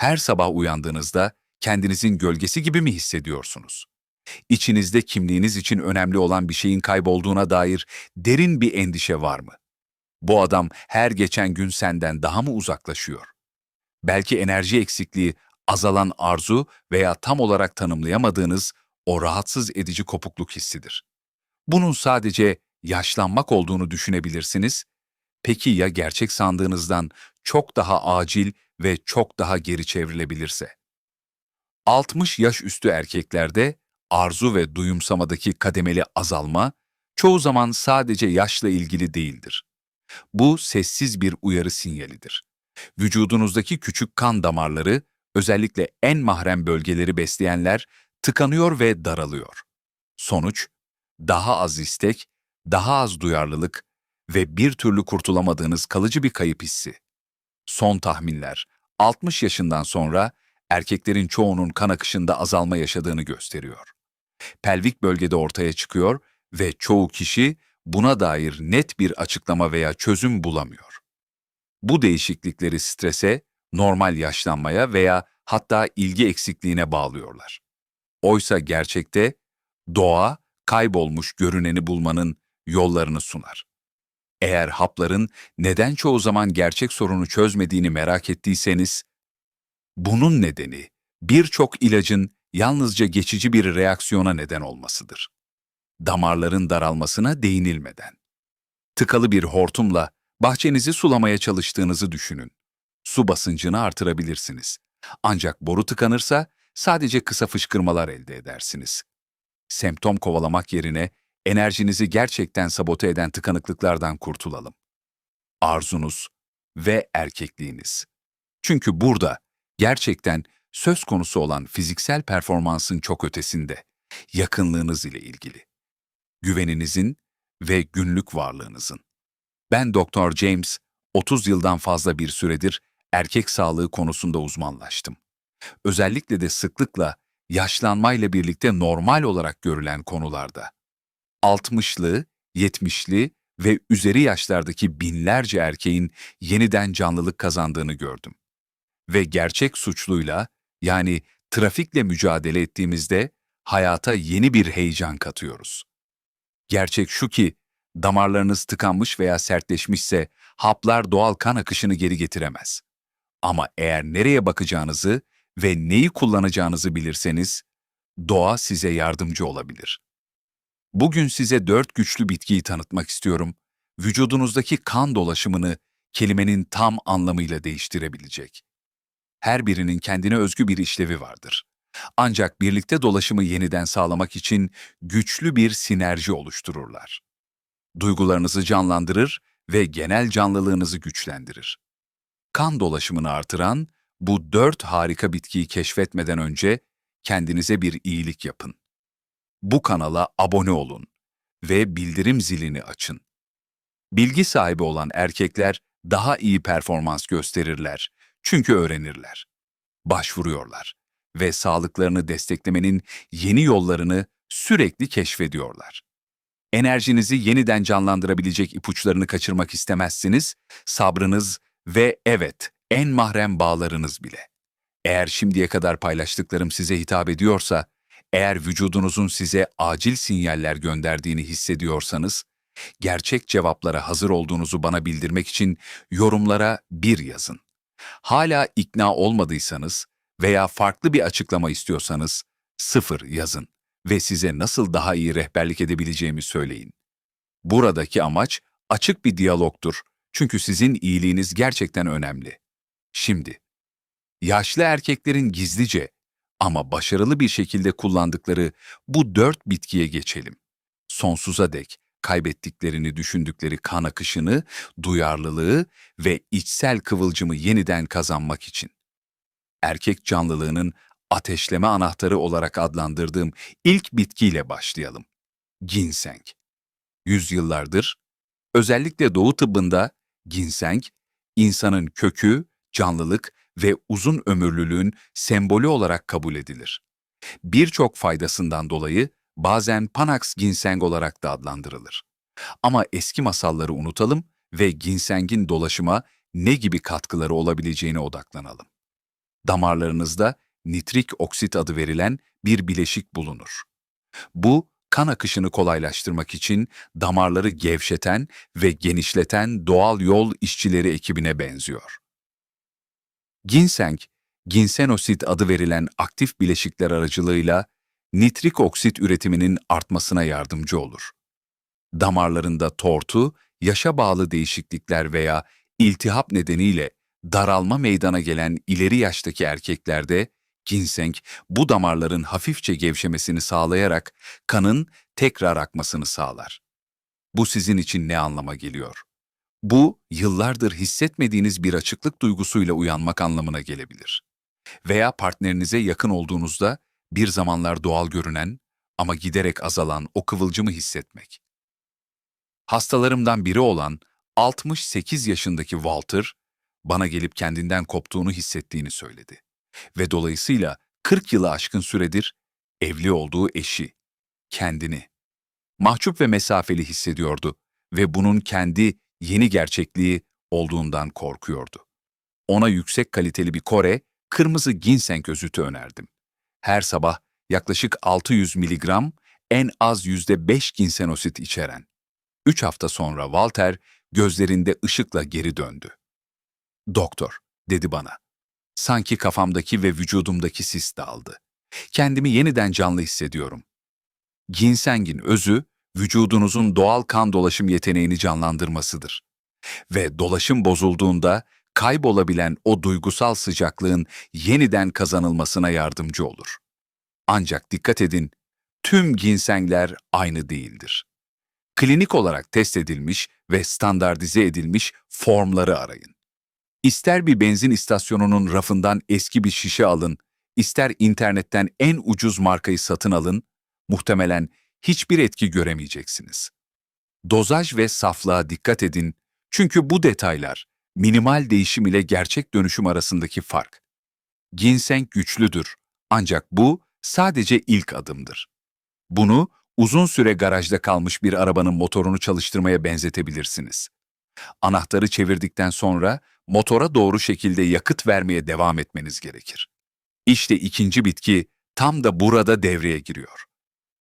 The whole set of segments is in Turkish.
Her sabah uyandığınızda kendinizin gölgesi gibi mi hissediyorsunuz? İçinizde kimliğiniz için önemli olan bir şeyin kaybolduğuna dair derin bir endişe var mı? Bu adam her geçen gün senden daha mı uzaklaşıyor? Belki enerji eksikliği, azalan arzu veya tam olarak tanımlayamadığınız o rahatsız edici kopukluk hissidir. Bunun sadece yaşlanmak olduğunu düşünebilirsiniz. Peki ya gerçek sandığınızdan çok daha acil ve çok daha geri çevrilebilirse? 60 yaş üstü erkeklerde arzu ve duyumsamadaki kademeli azalma çoğu zaman sadece yaşla ilgili değildir. Bu sessiz bir uyarı sinyalidir. Vücudunuzdaki küçük kan damarları, özellikle en mahrem bölgeleri besleyenler tıkanıyor ve daralıyor. Sonuç, daha az istek, daha az duyarlılık ve bir türlü kurtulamadığınız kalıcı bir kayıp hissi. Son tahminler, 60 yaşından sonra erkeklerin çoğunun kan akışında azalma yaşadığını gösteriyor. Pelvik bölgede ortaya çıkıyor ve çoğu kişi buna dair net bir açıklama veya çözüm bulamıyor. Bu değişiklikleri strese, normal yaşlanmaya veya hatta ilgi eksikliğine bağlıyorlar. Oysa gerçekte doğa kaybolmuş görüneni bulmanın yollarını sunar. Eğer hapların neden çoğu zaman gerçek sorunu çözmediğini merak ettiyseniz, bunun nedeni birçok ilacın yalnızca geçici bir reaksiyona neden olmasıdır. Damarların daralmasına değinilmeden. Tıkalı bir hortumla bahçenizi sulamaya çalıştığınızı düşünün. Su basıncını artırabilirsiniz. Ancak boru tıkanırsa sadece kısa fışkırmalar elde edersiniz. Semptom kovalamak yerine enerjinizi gerçekten sabote eden tıkanıklıklardan kurtulalım. Arzunuz ve erkekliğiniz. Çünkü burada gerçekten söz konusu olan fiziksel performansın çok ötesinde, yakınlığınız ile ilgili. Güveninizin ve günlük varlığınızın. Ben Dr. James, 30 yıldan fazla bir süredir erkek sağlığı konusunda uzmanlaştım. Özellikle de sıklıkla yaşlanmayla birlikte normal olarak görülen konularda. 60'lı, 70'li ve üzeri yaşlardaki binlerce erkeğin yeniden canlılık kazandığını gördüm. Ve gerçek suçluyla, yani trafikle mücadele ettiğimizde hayata yeni bir heyecan katıyoruz. Gerçek şu ki, damarlarınız tıkanmış veya sertleşmişse haplar doğal kan akışını geri getiremez. Ama eğer nereye bakacağınızı ve neyi kullanacağınızı bilirseniz, doğa size yardımcı olabilir. Bugün size dört güçlü bitkiyi tanıtmak istiyorum. Vücudunuzdaki kan dolaşımını kelimenin tam anlamıyla değiştirebilecek. Her birinin kendine özgü bir işlevi vardır. Ancak birlikte dolaşımı yeniden sağlamak için güçlü bir sinerji oluştururlar. Duygularınızı canlandırır ve genel canlılığınızı güçlendirir. Kan dolaşımını artıran bu dört harika bitkiyi keşfetmeden önce kendinize bir iyilik yapın. Bu kanala abone olun ve bildirim zilini açın. Bilgi sahibi olan erkekler daha iyi performans gösterirler çünkü öğrenirler. Başvuruyorlar ve sağlıklarını desteklemenin yeni yollarını sürekli keşfediyorlar. Enerjinizi yeniden canlandırabilecek ipuçlarını kaçırmak istemezsiniz, sabrınız ve evet, en mahrem bağlarınız bile. Eğer şimdiye kadar paylaştıklarım size hitap ediyorsa, eğer vücudunuzun size acil sinyaller gönderdiğini hissediyorsanız, gerçek cevaplara hazır olduğunuzu bana bildirmek için yorumlara bir yazın. Hala ikna olmadıysanız veya farklı bir açıklama istiyorsanız sıfır yazın ve size nasıl daha iyi rehberlik edebileceğimi söyleyin. Buradaki amaç açık bir diyalogtur çünkü sizin iyiliğiniz gerçekten önemli. Şimdi, yaşlı erkeklerin gizlice ama başarılı bir şekilde kullandıkları bu dört bitkiye geçelim. Sonsuza dek kaybettiklerini düşündükleri kan akışını, duyarlılığı ve içsel kıvılcımı yeniden kazanmak için. Erkek canlılığının ateşleme anahtarı olarak adlandırdığım ilk bitkiyle başlayalım. Ginseng. Yüzyıllardır, özellikle Doğu tıbbında ginseng, insanın kökü, canlılık ve uzun ömürlülüğün sembolü olarak kabul edilir. Birçok faydasından dolayı bazen Panax ginseng olarak da adlandırılır. Ama eski masalları unutalım ve ginsengin dolaşıma ne gibi katkıları olabileceğine odaklanalım. damarlarınızda nitrik oksit adı verilen bir bileşik bulunur. Bu, kan akışını kolaylaştırmak için damarları gevşeten ve genişleten doğal yol işçileri ekibine benziyor. Ginseng, ginsenosit adı verilen aktif bileşikler aracılığıyla nitrik oksit üretiminin artmasına yardımcı olur. Damarlarında tortu, yaşa bağlı değişiklikler veya iltihap nedeniyle daralma meydana gelen ileri yaştaki erkeklerde ginseng bu damarların hafifçe gevşemesini sağlayarak kanın tekrar akmasını sağlar. Bu sizin için ne anlama geliyor? Bu, yıllardır hissetmediğiniz bir açıklık duygusuyla uyanmak anlamına gelebilir. Veya partnerinize yakın olduğunuzda bir zamanlar doğal görünen ama giderek azalan o kıvılcımı hissetmek. Hastalarımdan biri olan 68 yaşındaki Walter, bana gelip kendinden koptuğunu hissettiğini söyledi. Ve dolayısıyla 40 yılı aşkın süredir evli olduğu eşi, kendini, mahcup ve mesafeli hissediyordu ve bunun kendi yeni gerçekliği olduğundan korkuyordu. Ona yüksek kaliteli bir Kore, kırmızı ginseng özütü önerdim. Her sabah yaklaşık 600 miligram, en az %5 ginsenosit içeren. Üç hafta sonra Walter gözlerinde ışıkla geri döndü. Doktor, dedi bana. Sanki kafamdaki ve vücudumdaki sis dağıldı. Kendimi yeniden canlı hissediyorum. Ginsengin özü, vücudunuzun doğal kan dolaşım yeteneğini canlandırmasıdır. Ve dolaşım bozulduğunda kaybolabilen o duygusal sıcaklığın yeniden kazanılmasına yardımcı olur. Ancak dikkat edin, tüm ginsengler aynı değildir. Klinik olarak test edilmiş ve standartize edilmiş formları arayın. İster bir benzin istasyonunun rafından eski bir şişe alın, ister internetten en ucuz markayı satın alın, muhtemelen hiçbir etki göremeyeceksiniz. Dozaj ve saflığa dikkat edin çünkü bu detaylar minimal değişim ile gerçek dönüşüm arasındaki fark. Ginseng güçlüdür ancak bu sadece ilk adımdır. Bunu uzun süre garajda kalmış bir arabanın motorunu çalıştırmaya benzetebilirsiniz. Anahtarı çevirdikten sonra motora doğru şekilde yakıt vermeye devam etmeniz gerekir. İşte ikinci bitki tam da burada devreye giriyor.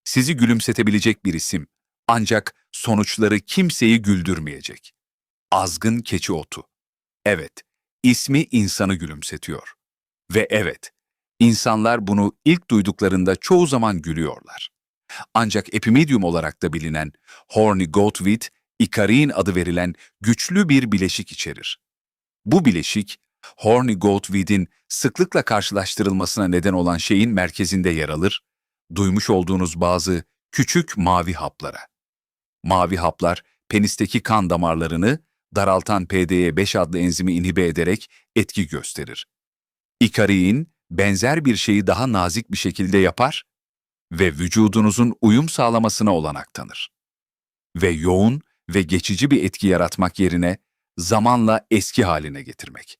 Sizi gülümsetebilecek bir isim ancak sonuçları kimseyi güldürmeyecek. Azgın keçi otu. Evet, ismi insanı gülümsetiyor. Ve evet, insanlar bunu ilk duyduklarında çoğu zaman gülüyorlar. Ancak epimedium olarak da bilinen horny goatweed, ikarin adı verilen güçlü bir bileşik içerir. Bu bileşik, horny goatweed'in sıklıkla karşılaştırılmasına neden olan şeyin merkezinde yer alır, duymuş olduğunuz bazı küçük mavi haplara. Mavi haplar, penisteki kan damarlarını daraltan PDE5 adlı enzimi inhibe ederek etki gösterir. İkariin benzer bir şeyi daha nazik bir şekilde yapar ve vücudunuzun uyum sağlamasına olanak tanır. Ve yoğun ve geçici bir etki yaratmak yerine zamanla eski haline getirmek.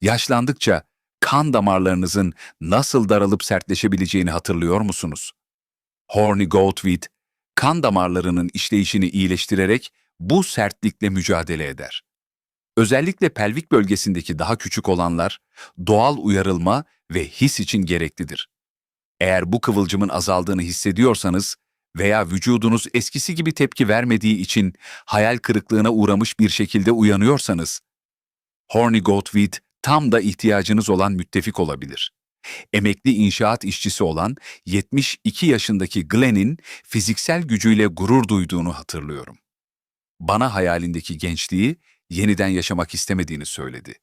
Yaşlandıkça kan damarlarınızın nasıl daralıp sertleşebileceğini hatırlıyor musunuz? Horny Goldweed, kan damarlarının işleyişini iyileştirerek bu sertlikle mücadele eder. Özellikle pelvik bölgesindeki daha küçük olanlar doğal uyarılma ve his için gereklidir. Eğer bu kıvılcımın azaldığını hissediyorsanız veya vücudunuz eskisi gibi tepki vermediği için hayal kırıklığına uğramış bir şekilde uyanıyorsanız, Horny Goatweed tam da ihtiyacınız olan müttefik olabilir. Emekli inşaat işçisi olan 72 yaşındaki Glenn'in fiziksel gücüyle gurur duyduğunu hatırlıyorum. Bana hayalindeki gençliği yeniden yaşamak istemediğini söyledi.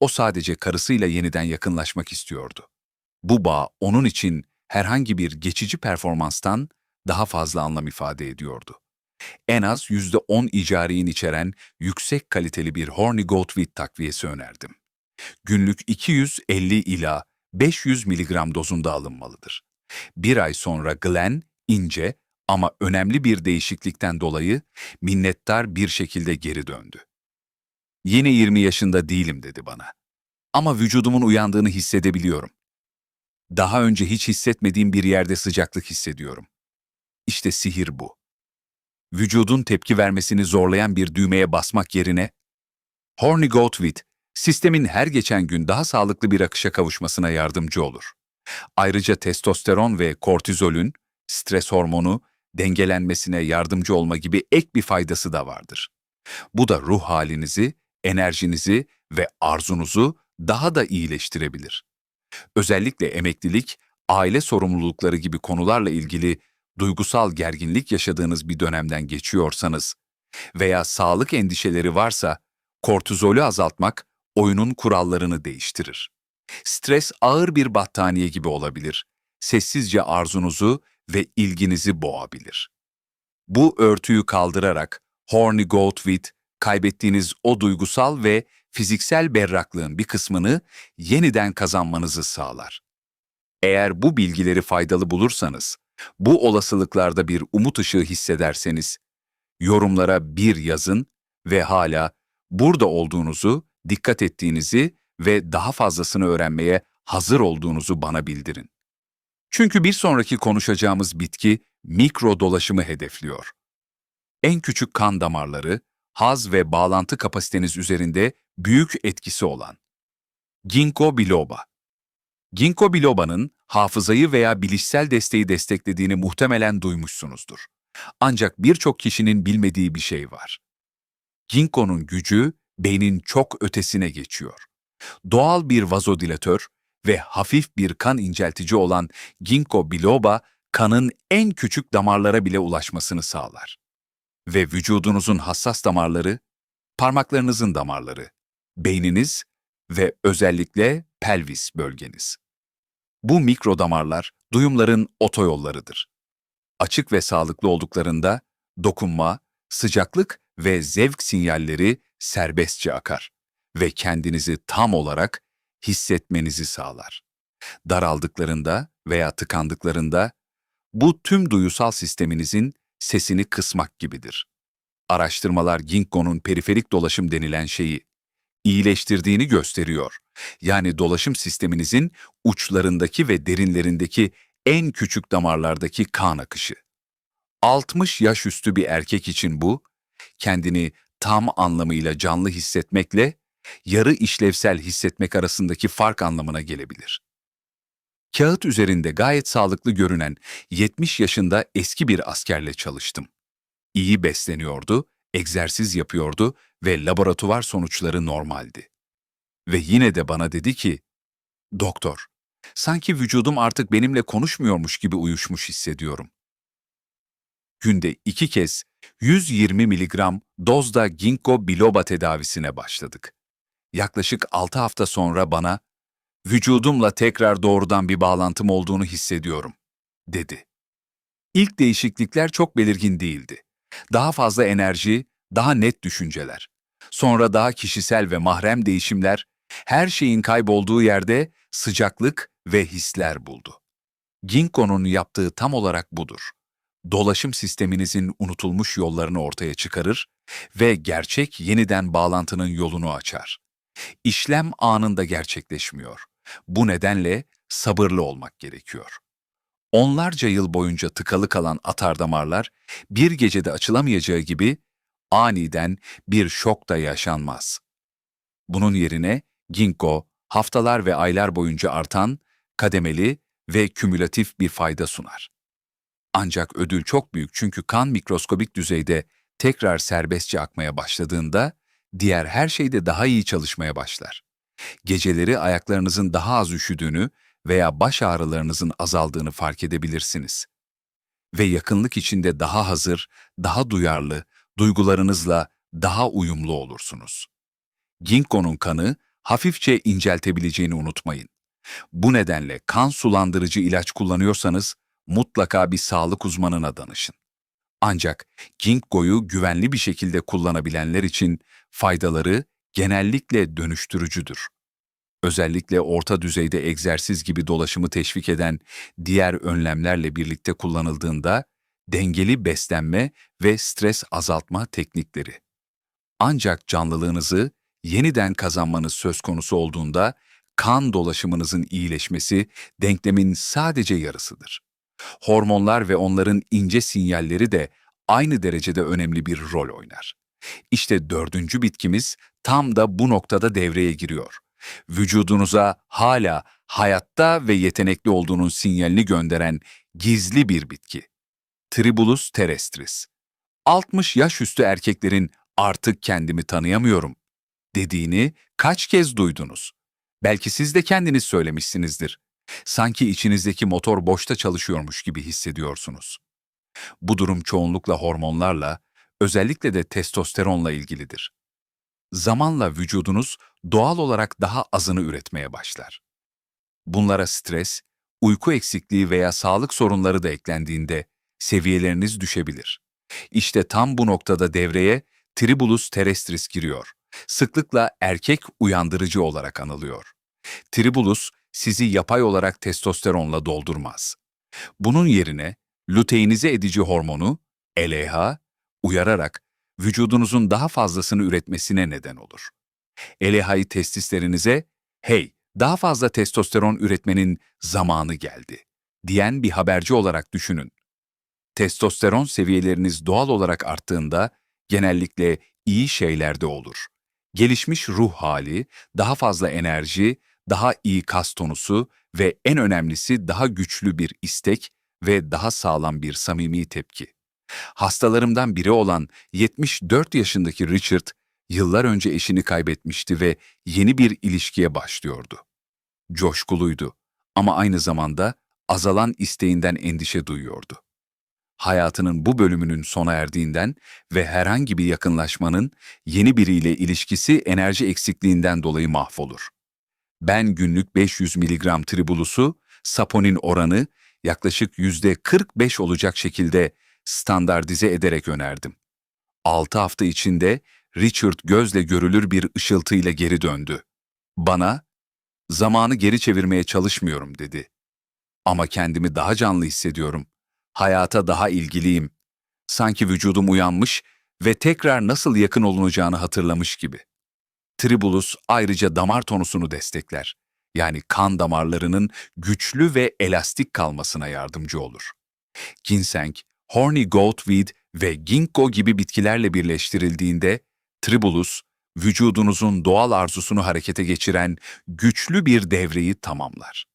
O sadece karısıyla yeniden yakınlaşmak istiyordu. Bu bağ onun için herhangi bir geçici performanstan daha fazla anlam ifade ediyordu. En az %10 icariyin içeren yüksek kaliteli bir Horny Goatweed takviyesi önerdim. Günlük 250 ila 500 mg dozunda alınmalıdır. Bir ay sonra Glenn, ince ama önemli bir değişiklikten dolayı minnettar bir şekilde geri döndü. Yine 20 yaşında değilim dedi bana. Ama vücudumun uyandığını hissedebiliyorum. Daha önce hiç hissetmediğim bir yerde sıcaklık hissediyorum. İşte sihir bu. Vücudun tepki vermesini zorlayan bir düğmeye basmak yerine, Horny Goatweed, sistemin her geçen gün daha sağlıklı bir akışa kavuşmasına yardımcı olur. Ayrıca testosteron ve kortizolün, stres hormonu, dengelenmesine yardımcı olma gibi ek bir faydası da vardır. Bu da ruh halinizi, enerjinizi ve arzunuzu daha da iyileştirebilir. Özellikle emeklilik, aile sorumlulukları gibi konularla ilgili duygusal gerginlik yaşadığınız bir dönemden geçiyorsanız veya sağlık endişeleri varsa kortizolü azaltmak oyunun kurallarını değiştirir. Stres ağır bir battaniye gibi olabilir. Sessizce arzunuzu ve ilginizi boğabilir. Bu örtüyü kaldırarak Horny Goat with kaybettiğiniz o duygusal ve fiziksel berraklığın bir kısmını yeniden kazanmanızı sağlar. Eğer bu bilgileri faydalı bulursanız, bu olasılıklarda bir umut ışığı hissederseniz, yorumlara bir yazın ve hala burada olduğunuzu, dikkat ettiğinizi ve daha fazlasını öğrenmeye hazır olduğunuzu bana bildirin. Çünkü bir sonraki konuşacağımız bitki mikro dolaşımı hedefliyor. En küçük kan damarları, haz ve bağlantı kapasiteniz üzerinde büyük etkisi olan. Ginkgo biloba. Ginkgo biloba'nın hafızayı veya bilişsel desteği desteklediğini muhtemelen duymuşsunuzdur. Ancak birçok kişinin bilmediği bir şey var. Ginkgo'nun gücü beynin çok ötesine geçiyor. Doğal bir vazodilatör ve hafif bir kan inceltici olan ginkgo biloba, kanın en küçük damarlara bile ulaşmasını sağlar. Ve vücudunuzun hassas damarları, parmaklarınızın damarları, beyniniz ve özellikle pelvis bölgeniz. Bu mikro damarlar duyumların otoyollarıdır. Açık ve sağlıklı olduklarında dokunma, sıcaklık ve zevk sinyalleri serbestçe akar ve kendinizi tam olarak hissetmenizi sağlar. Daraldıklarında veya tıkandıklarında bu tüm duyusal sisteminizin sesini kısmak gibidir. Araştırmalar Ginkgo'nun periferik dolaşım denilen şeyi iyileştirdiğini gösteriyor. Yani dolaşım sisteminizin uçlarındaki ve derinlerindeki en küçük damarlardaki kan akışı. 60 yaş üstü bir erkek için bu, kendini tam anlamıyla canlı hissetmekle yarı işlevsel hissetmek arasındaki fark anlamına gelebilir. Kağıt üzerinde gayet sağlıklı görünen 70 yaşında eski bir askerle çalıştım. İyi besleniyordu, egzersiz yapıyordu ve laboratuvar sonuçları normaldi. Ve yine de bana dedi ki, Doktor, sanki vücudum artık benimle konuşmuyormuş gibi uyuşmuş hissediyorum. Günde iki kez 120 miligram dozda ginkgo biloba tedavisine başladık. Yaklaşık 6 hafta sonra bana, vücudumla tekrar doğrudan bir bağlantım olduğunu hissediyorum, dedi. İlk değişiklikler çok belirgin değildi. Daha fazla enerji, daha net düşünceler. Sonra daha kişisel ve mahrem değişimler, her şeyin kaybolduğu yerde sıcaklık ve hisler buldu. Ginkgo'nun yaptığı tam olarak budur. Dolaşım sisteminizin unutulmuş yollarını ortaya çıkarır ve gerçek yeniden bağlantının yolunu açar. İşlem anında gerçekleşmiyor. Bu nedenle sabırlı olmak gerekiyor. Onlarca yıl boyunca tıkalı kalan atardamarlar bir gecede açılamayacağı gibi aniden bir şok da yaşanmaz. Bunun yerine ginkgo haftalar ve aylar boyunca artan, kademeli ve kümülatif bir fayda sunar. Ancak ödül çok büyük çünkü kan mikroskobik düzeyde tekrar serbestçe akmaya başladığında diğer her şeyde daha iyi çalışmaya başlar. Geceleri ayaklarınızın daha az üşüdüğünü veya baş ağrılarınızın azaldığını fark edebilirsiniz. Ve yakınlık içinde daha hazır, daha duyarlı, duygularınızla daha uyumlu olursunuz. Ginkgo'nun kanı hafifçe inceltebileceğini unutmayın. Bu nedenle kan sulandırıcı ilaç kullanıyorsanız mutlaka bir sağlık uzmanına danışın. Ancak Ginkgo'yu güvenli bir şekilde kullanabilenler için faydaları genellikle dönüştürücüdür. Özellikle orta düzeyde egzersiz gibi dolaşımı teşvik eden diğer önlemlerle birlikte kullanıldığında dengeli beslenme ve stres azaltma teknikleri. Ancak canlılığınızı yeniden kazanmanız söz konusu olduğunda kan dolaşımınızın iyileşmesi denklemin sadece yarısıdır. Hormonlar ve onların ince sinyalleri de aynı derecede önemli bir rol oynar. İşte dördüncü bitkimiz tam da bu noktada devreye giriyor. Vücudunuza hala hayatta ve yetenekli olduğunun sinyalini gönderen gizli bir bitki. Tribulus terrestris. 60 yaş üstü erkeklerin artık kendimi tanıyamıyorum dediğini kaç kez duydunuz? Belki siz de kendiniz söylemişsinizdir. Sanki içinizdeki motor boşta çalışıyormuş gibi hissediyorsunuz. Bu durum çoğunlukla hormonlarla, özellikle de testosteronla ilgilidir. Zamanla vücudunuz doğal olarak daha azını üretmeye başlar. Bunlara stres, uyku eksikliği veya sağlık sorunları da eklendiğinde seviyeleriniz düşebilir. İşte tam bu noktada devreye Tribulus terrestris giriyor. Sıklıkla erkek uyandırıcı olarak anılıyor. Tribulus sizi yapay olarak testosteronla doldurmaz. Bunun yerine luteinize edici hormonu LH uyararak vücudunuzun daha fazlasını üretmesine neden olur. LH'yı testislerinize "Hey, daha fazla testosteron üretmenin zamanı geldi." diyen bir haberci olarak düşünün. Testosteron seviyeleriniz doğal olarak arttığında genellikle iyi şeylerde olur. Gelişmiş ruh hali, daha fazla enerji, daha iyi kas tonusu ve en önemlisi daha güçlü bir istek ve daha sağlam bir samimi tepki. Hastalarımdan biri olan 74 yaşındaki Richard, yıllar önce eşini kaybetmişti ve yeni bir ilişkiye başlıyordu. Coşkuluydu ama aynı zamanda azalan isteğinden endişe duyuyordu. Hayatının bu bölümünün sona erdiğinden ve herhangi bir yakınlaşmanın yeni biriyle ilişkisi enerji eksikliğinden dolayı mahvolur. Ben günlük 500 mg tribulusu, saponin oranı yaklaşık %45 olacak şekilde standartize ederek önerdim. 6 hafta içinde Richard gözle görülür bir ışıltıyla geri döndü. Bana, zamanı geri çevirmeye çalışmıyorum dedi. Ama kendimi daha canlı hissediyorum. Hayata daha ilgiliyim. Sanki vücudum uyanmış ve tekrar nasıl yakın olunacağını hatırlamış gibi. Tribulus ayrıca damar tonusunu destekler. Yani kan damarlarının güçlü ve elastik kalmasına yardımcı olur. Ginseng, horny goatweed ve ginkgo gibi bitkilerle birleştirildiğinde tribulus, vücudunuzun doğal arzusunu harekete geçiren güçlü bir devreyi tamamlar.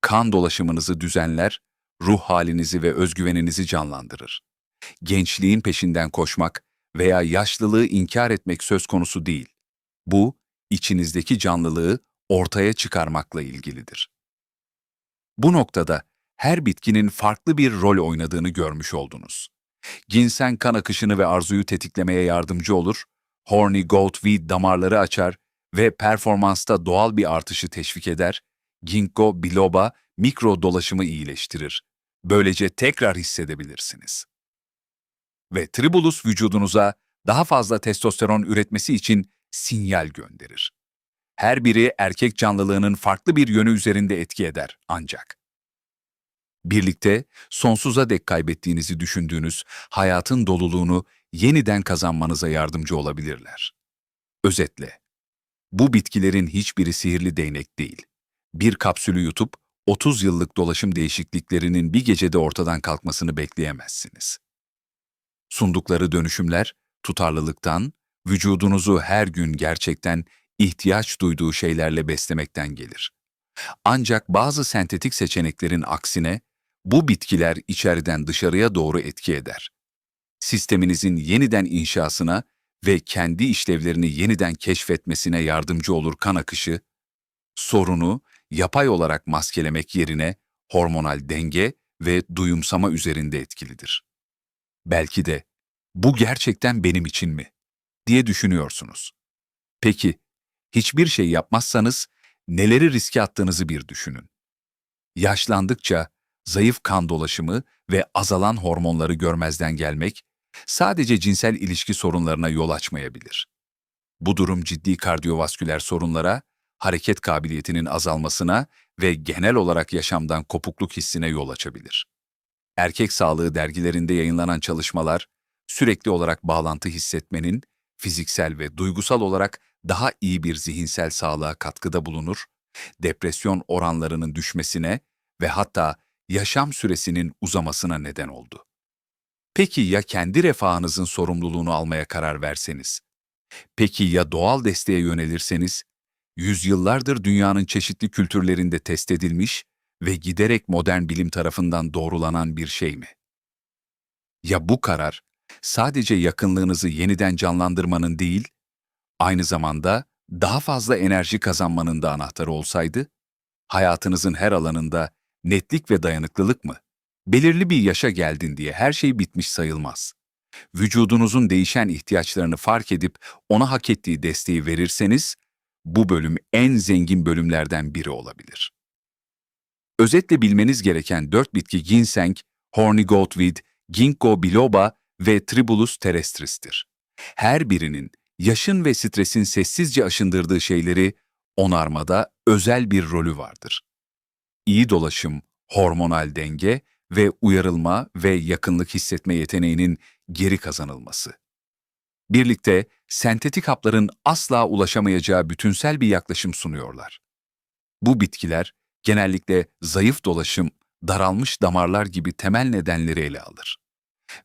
Kan dolaşımınızı düzenler, ruh halinizi ve özgüveninizi canlandırır. Gençliğin peşinden koşmak veya yaşlılığı inkar etmek söz konusu değil. Bu, içinizdeki canlılığı ortaya çıkarmakla ilgilidir. Bu noktada her bitkinin farklı bir rol oynadığını görmüş oldunuz. Ginseng kan akışını ve arzuyu tetiklemeye yardımcı olur, horny goatweed damarları açar ve performansta doğal bir artışı teşvik eder, ginkgo biloba mikro dolaşımı iyileştirir. Böylece tekrar hissedebilirsiniz. Ve tribulus vücudunuza daha fazla testosteron üretmesi için sinyal gönderir. Her biri erkek canlılığının farklı bir yönü üzerinde etki eder ancak. Birlikte sonsuza dek kaybettiğinizi düşündüğünüz hayatın doluluğunu yeniden kazanmanıza yardımcı olabilirler. Özetle, bu bitkilerin hiçbiri sihirli değnek değil. Bir kapsülü yutup 30 yıllık dolaşım değişikliklerinin bir gecede ortadan kalkmasını bekleyemezsiniz. Sundukları dönüşümler, tutarlılıktan, vücudunuzu her gün gerçekten ihtiyaç duyduğu şeylerle beslemekten gelir. Ancak bazı sentetik seçeneklerin aksine, bu bitkiler içeriden dışarıya doğru etki eder. Sisteminizin yeniden inşasına ve kendi işlevlerini yeniden keşfetmesine yardımcı olur kan akışı, sorunu yapay olarak maskelemek yerine hormonal denge ve duyumsama üzerinde etkilidir. Belki de bu gerçekten benim için mi diye düşünüyorsunuz. Peki hiçbir şey yapmazsanız neleri riske attığınızı bir düşünün. Yaşlandıkça zayıf kan dolaşımı ve azalan hormonları görmezden gelmek sadece cinsel ilişki sorunlarına yol açmayabilir. Bu durum ciddi kardiyovasküler sorunlara hareket kabiliyetinin azalmasına ve genel olarak yaşamdan kopukluk hissine yol açabilir. Erkek sağlığı dergilerinde yayınlanan çalışmalar, sürekli olarak bağlantı hissetmenin fiziksel ve duygusal olarak daha iyi bir zihinsel sağlığa katkıda bulunur, depresyon oranlarının düşmesine ve hatta yaşam süresinin uzamasına neden oldu. Peki ya kendi refahınızın sorumluluğunu almaya karar verseniz? Peki ya doğal desteğe yönelirseniz? Yüzyıllardır dünyanın çeşitli kültürlerinde test edilmiş ve giderek modern bilim tarafından doğrulanan bir şey mi? Ya bu karar sadece yakınlığınızı yeniden canlandırmanın değil, aynı zamanda daha fazla enerji kazanmanın da anahtarı olsaydı? Hayatınızın her alanında netlik ve dayanıklılık mı? Belirli bir yaşa geldin diye her şey bitmiş sayılmaz. Vücudunuzun değişen ihtiyaçlarını fark edip ona hak ettiği desteği verirseniz, bu bölüm en zengin bölümlerden biri olabilir. Özetle bilmeniz gereken dört bitki ginseng, horny goatweed, ginkgo biloba ve tribulus terrestris'tir. Her birinin yaşın ve stresin sessizce aşındırdığı şeyleri onarmada özel bir rolü vardır. İyi dolaşım, hormonal denge ve uyarılma ve yakınlık hissetme yeteneğinin geri kazanılması. Birlikte sentetik hapların asla ulaşamayacağı bütünsel bir yaklaşım sunuyorlar. Bu bitkiler genellikle zayıf dolaşım, daralmış damarlar gibi temel nedenleri ele alır.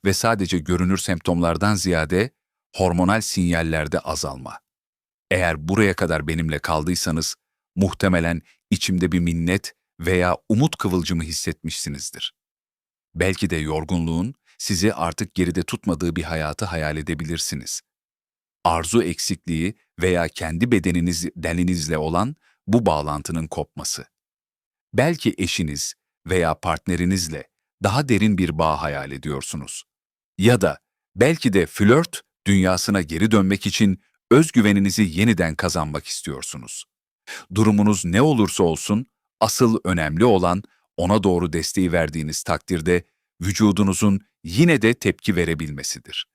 Ve sadece görünür semptomlardan ziyade hormonal sinyallerde azalma. Eğer buraya kadar benimle kaldıysanız, muhtemelen içimde bir minnet veya umut kıvılcımı hissetmişsinizdir. Belki de yorgunluğun sizi artık geride tutmadığı bir hayatı hayal edebilirsiniz. Arzu eksikliği veya kendi bedeniniz deninizle olan bu bağlantının kopması. Belki eşiniz veya partnerinizle daha derin bir bağ hayal ediyorsunuz. Ya da belki de flört dünyasına geri dönmek için özgüveninizi yeniden kazanmak istiyorsunuz. Durumunuz ne olursa olsun, asıl önemli olan ona doğru desteği verdiğiniz takdirde vücudunuzun yine de tepki verebilmesidir.